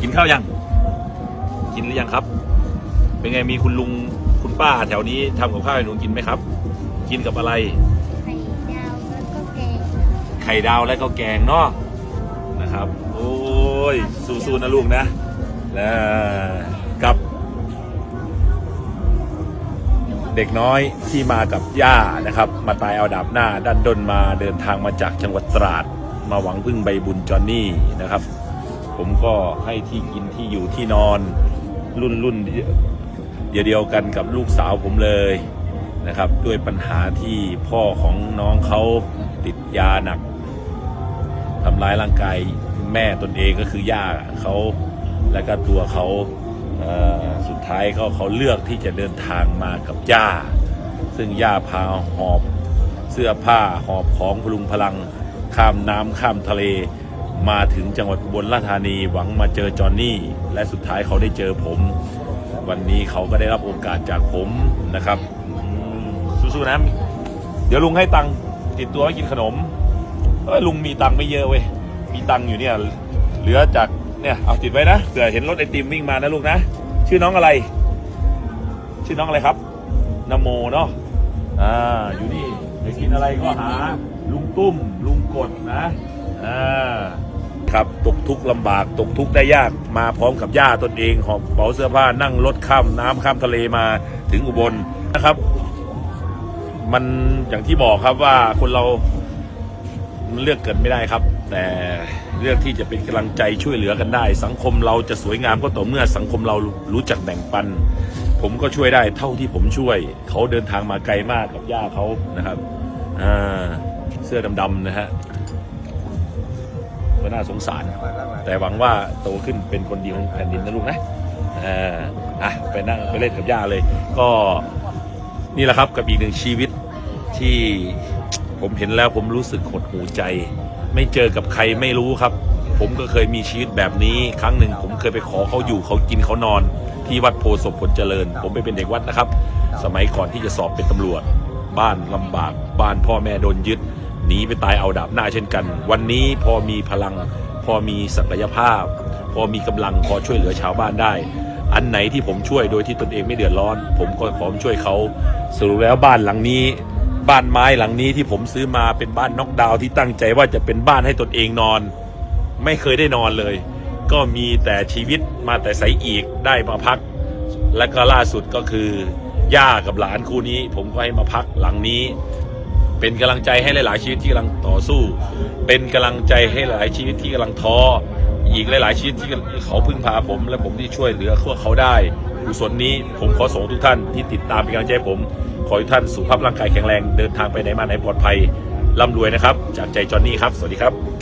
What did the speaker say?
กินข้าวยัง กินหรือยังครับ เป็นไงมีคุณลุงคุณป้าแถวนี้ทำกับข้าวให้หนูกินไหมครับ กินกับอะไร ไข่ดาวแล้วก็แกงไข่ดาวและข้าวแกงเนาะนะครับ โอ้ยสู้ๆนะลูกนะแล้วกับ เด็กน้อยที่มากับย่านะครับ มาตายเอาดาบหน้าด้านดนมาเดินทางมาจากจังหวัดตราด มาหวังพึ่งใบบุญจอนนี่นะครับ ผมก็ให้ที่กินที่อยู่ที่นอนรุ่นรุ่นเดียวเดียวกันกับลูกสาวผมเลยนะครับ ด้วยปัญหาที่พ่อของน้องเขาติดยาหนักทำร้ายร่างกายแม่ตนเองก็คือย่าเขาและก็ตัวเขาเสุดท้ายก็เขาเลือกที่จะเดินทางมากับย่า ซึ่งย่าพาหอบเสื้อผ้าหอบของพลุงพลังข้ามน้ำข้ามทะเล มาถึงจังหวัดอุบลราชธานีหวังมาเจอจอห์นนี่ และสุดท้ายเขาได้เจอผม วันนี้เขาก็ได้รับโอกาสจากผมนะครับสู้ๆนะเดี๋ยวลุงให้ตังค์ติดตัวไว้กินขนมเอ้ยลุงมีตังค์ไม่เยอะเว้ยมีตังค์อยู่เนี่ยเหลือจากเนี่ยเอาติดไว้นะเผื่อเห็นรถไอติมวิ่งมานะลูกนะชื่อน้องอะไร ชื่อน้องอะไรครับนโมเนาะอ่าอยู่นี่ไปกินอะไรก็หาลุงตุ้มลุงกดนะอ่า ครับตกทุกข์ลำบากตกทุกข์ได้ยากมาพร้อมกับย่าตนเองหอบกระเป๋าเสื้อผ้านั่งรถข้ามน้ำข้ามทะเลมาถึงอุบลนะครับ มันอย่างที่บอกครับว่าคนเรามันเลือกเกิดไม่ได้ครับ แต่เลือกที่จะเป็นกำลังใจช่วยเหลือกันได้ สังคมเราจะสวยงามก็ต่อเมื่อสังคมเรารู้จักแบ่งปัน ผมก็ช่วยได้เท่าที่ผมช่วย เขาเดินทางมาไกลมากกับย่าเขานะครับอ่าเสื้อดำๆนะฮะ ก็น่าสงสาร แต่หวังว่าโตขึ้นเป็นคนดีของแผ่นดินนะลูกนะอ่าอะไปนั่งไปเล่นกับย่าเลย ก็นี่แหละครับกับอีกหนึ่งชีวิตที่ผมเห็นแล้วผมรู้สึกหดหูใจ ไม่เจอกับใครไม่รู้ครับ ผมก็เคยมีชีวิตแบบนี้ ครั้งหนึ่งผมเคยไปขอเขาอยู่เขากินเขานอน ที่วัดโพศพผลเจริญ ผมไปเป็นเด็กวัดนะครับ สมัยก่อนที่จะสอบเป็นตำรวจ บ้านลำบาก บ้านพ่อแม่โดนยึด หนีไปตายเอาดาบหน้าเช่นกัน วันนี้พอมีพลัง พอมีศักยภาพ พอมีกำลังพอช่วยเหลือชาวบ้านได้ อันไหนที่ผมช่วยโดยที่ตนเองไม่เดือดร้อน ผมก็พร้อมช่วยเขาสรุปแล้วบ้านหลังนี้ บ้านไม้หลังนี้ที่ผมซื้อมาเป็นบ้านน็อกดาวที่ตั้งใจว่าจะเป็นบ้านให้ตนเองนอน ไม่เคยได้นอนเลย ก็มีแต่ชีวิตมาแต่ใสอีกได้มาพัก และก็ล่าสุดก็คือย่ากับหลานคู่นี้ ผมก็ให้มาพักหลังนี้ เป็นกำลังใจให้หลาย ๆ ชีวิตที่กำลังต่อสู้ เป็นกำลังใจให้หลายชีวิตที่กำลังท้ออีกหลาย ๆ ชีวิตที่เขาพึ่งพาผม และผมที่ช่วยเหลือพวกเขาได้กุศลนี้ผมขอส่งทุกท่านที่ติดตามเป็นกำลังใจผม ขอให้ท่านสุขภาพร่างกายแข็งแรงเดินทางไปไหนมาไหนปลอดภัยร่ำรวยนะครับ จากใจจอห์นนี่ครับ สวัสดีครับ